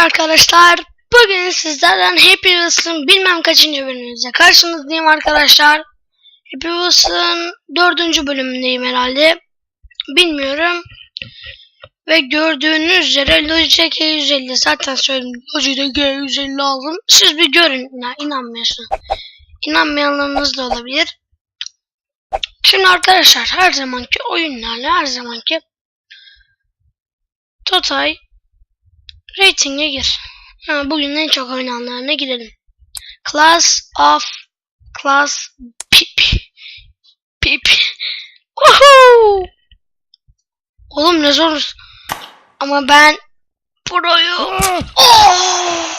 arkadaşlar. Bugün sizlerden Happy Wheels'ın bilmem kaçıncı bölümünüzde karşınızdayım arkadaşlar. Happy Wheels'ın dördüncü bölümündeyim herhalde. Bilmiyorum. Ve gördüğünüz üzere Logitech G150 zaten söyledim. Logitech G150 aldım. Siz bir görün. Ya, inanmıyorsun. İnanmayanlarınız da olabilir. Şimdi arkadaşlar her zamanki oyunlarla her zamanki Totay Rating'e gir. Ha, bugün en çok oynananlarına girelim. Class of Class Pip Pip Woohoo! Oğlum ne zor. Ama ben Pro'yu Oh!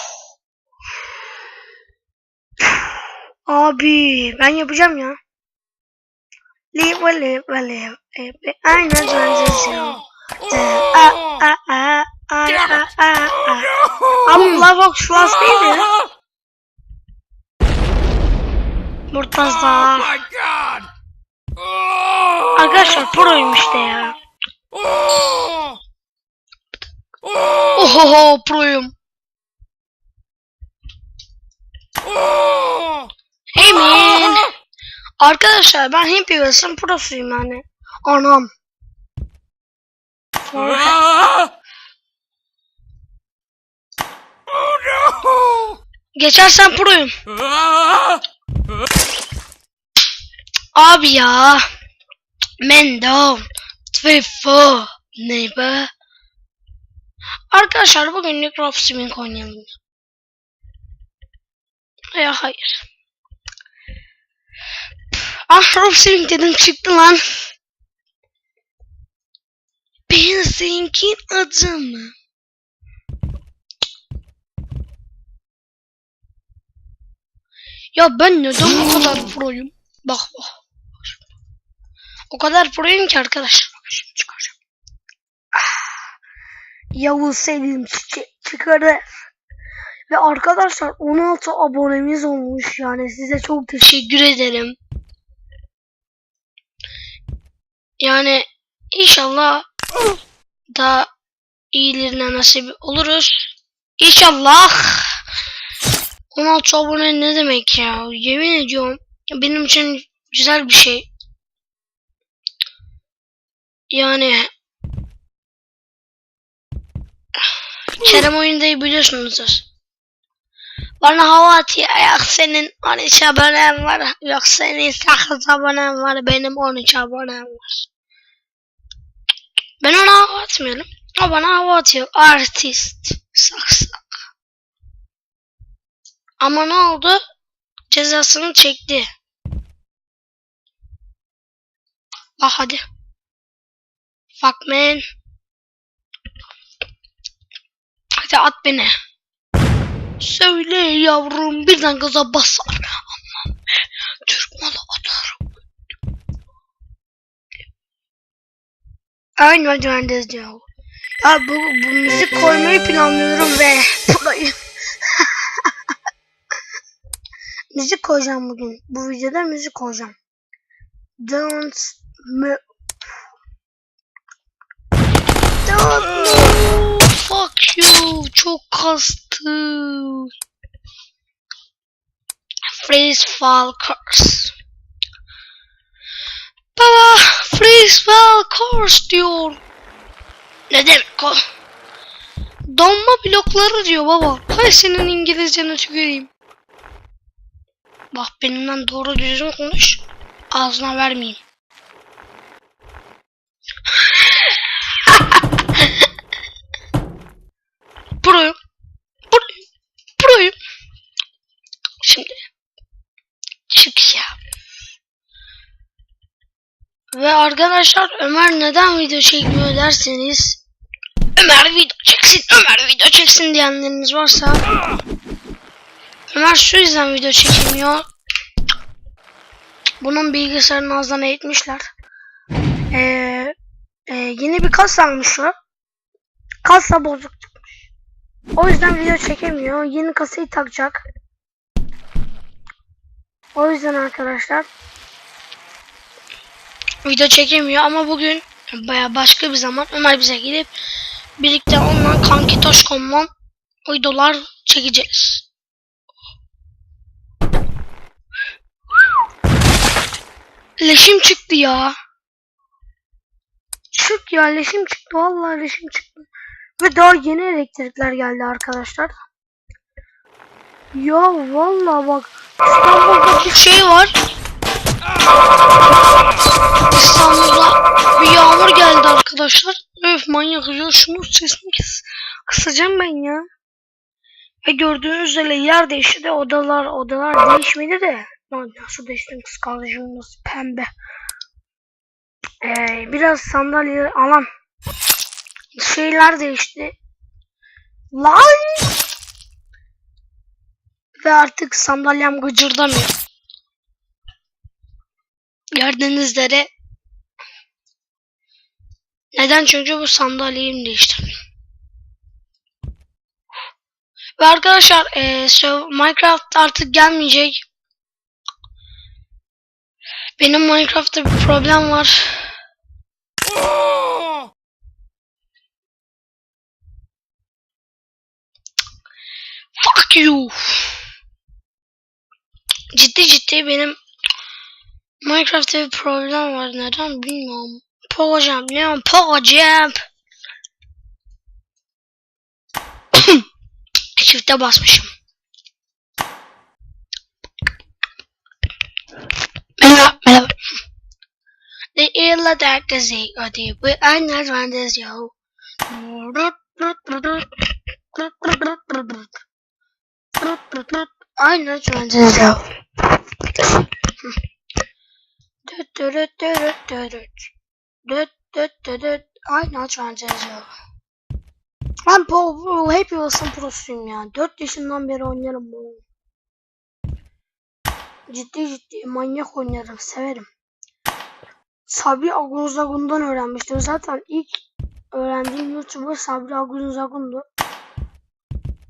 Abi ben yapacağım ya. Live live live live. Aynen transition. A a a a a a a. Ama Lavox Flash değil mi? Murtaza. Oh! Oh! Arkadaşlar proyum işte ya. Oh! Oh! Ohoho proyum. Hey man. Arkadaşlar ben Happy Wheels'ın prosuyum yani. Anam. Ah! Oh no! Geçersen proyum. Abi ya. Mendo. Twifo. Neighbor. Arkadaşlar bugünlük Rough Swimming oynayalım. Ya hayır. Ah Rough Swimming dedim çıktı lan. Benzinkin adı mı? Ya ben neden bu kadar proyum? Bak bak. O kadar proyum ki arkadaşlar. Bak şimdi çıkaracağım. Ah, Yavuz Selim çıkarır. Ve arkadaşlar 16 abonemiz olmuş yani size çok teşekkür ederim. Yani inşallah daha iyilerine nasip oluruz. İnşallah. 16 abone ne demek ya? Yemin ediyorum benim için güzel bir şey. Yani Kerem oyundayı biliyorsunuzdur. Bana hava atıyor. Yok senin 13 abonen var. Yok senin 8 abonen var. Benim 13 abonem var. Ben ona hava atmıyorum. O bana hava atıyor. Artist. Saksak. Ama ne oldu? Cezasını çekti. Bak hadi. Fuck man. Hadi at beni. Söyle yavrum birden gaza basar. Aman. Türk malı atar. Aynı güvendeyiz diyor. Ya bu, bu müzik koymayı planlıyorum ve buradayım. Müzik koyacağım bugün. Bu videoda müzik koyacağım. Don't move. Don't move. Fuck you. Çok kastı. Freeze fall curse. Baba freeze fall curse diyor. Ne demek o? Donma blokları diyor baba. Hay senin İngilizceni tüküreyim. Bak benimle doğru düzgün konuş. Ağzına vermeyeyim. Proyum. Proyum. Proyum. Şimdi. Çık ya. Ve arkadaşlar Ömer neden video çekmiyor derseniz Ömer video çeksin, Ömer video çeksin diyenleriniz varsa Ömer şu yüzden video çekmiyor. Bunun bilgisayarını ağzına eğitmişler. Ee, e, yeni bir kasa almış o. Kasa bozuk çıkmış. O yüzden video çekemiyor. Yeni kasayı takacak. O yüzden arkadaşlar video çekemiyor ama bugün baya başka bir zaman Ömer bize gelip birlikte onunla kanki Toşkon'la videolar çekeceğiz. Leşim çıktı ya. Çık ya leşim çıktı. Vallahi leşim çıktı. Ve daha yeni elektrikler geldi arkadaşlar. Ya vallahi bak. İstanbul'da bir şey var. İstanbul'da bir yağmur geldi arkadaşlar. Öf manyak ya şunu sesini kıs kısacağım ben ya. Ve gördüğünüz üzere yer değişti de odalar odalar değişmedi de. Lan kız kardeşim nasıl pembe. Ee, biraz sandalye alan şeyler değişti. Lan! Ve artık sandalyem gıcırdamıyor. Gördüğünüz üzere neden? Çünkü bu sandalyeyi değiştirdim. Ve arkadaşlar eee, so- Minecraft artık gelmeyecek. Benim Minecraft'ta bir problem var. Fuck you. Ciddi ciddi benim Minecraft'ta bir problem var. Neden bilmiyorum. Pogacam. Ne o? Pogacam. Çifte basmışım. The ill actors De illa dacta zee or de we anas randas yo. Anas randas yo. Anas randas yo. Ben bu hep yolsun prosuyum ya. 4 yaşından beri oynarım bunu. Ciddi ciddi manyak oynarım. Severim. Sabri Agunzagun'dan öğrenmiştim. Zaten ilk öğrendiğim YouTuber Sabri Agunzagun'du.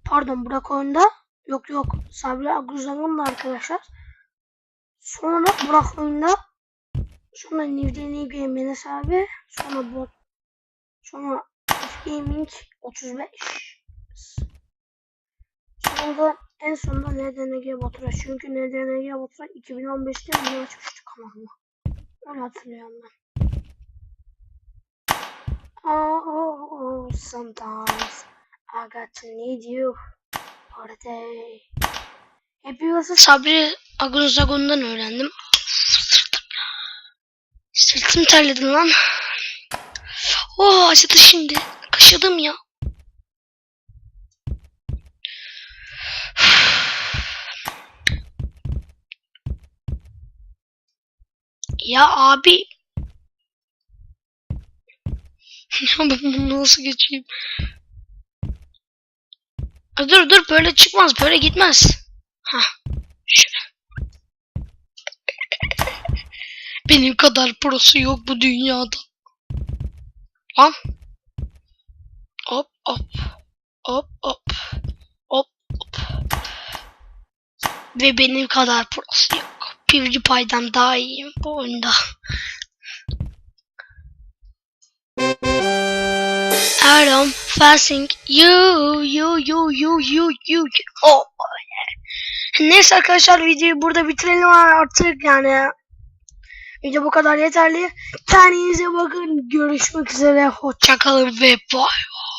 Pardon Burak oyunda. Yok yok. Sabri Agunzagun'du arkadaşlar. Sonra Burak oyunda. Sonra Nivde New Game abi. Sonra bot. Sonra Gaming 35. Sonra en sonunda NDNG Batura. Çünkü NDNG Batura 2015'te video açmıştı kanalıma. Öyle hatırlıyorum ben. Oh, oh, oh, sometimes I got to need you for the day. Hepimizi Sabri Agunzagun'dan öğrendim. Sırtım. Sırtım terledi lan. Oh acıdı şimdi. Kaşıdım ya. Ya abi. Nasıl geçeyim? Dur dur böyle çıkmaz böyle gitmez. Ha. Benim kadar prosu yok bu dünyada. Lan. Hop hop. Hop hop. Hop hop. Ve benim kadar prosu yok. PewDiePie'den daha iyiyim bu oyunda. Adam fasting you you you you you you oh Neyse arkadaşlar videoyu burada bitirelim artık yani video bu kadar yeterli. Kendinize bakın görüşmek üzere hoşçakalın ve bay bay.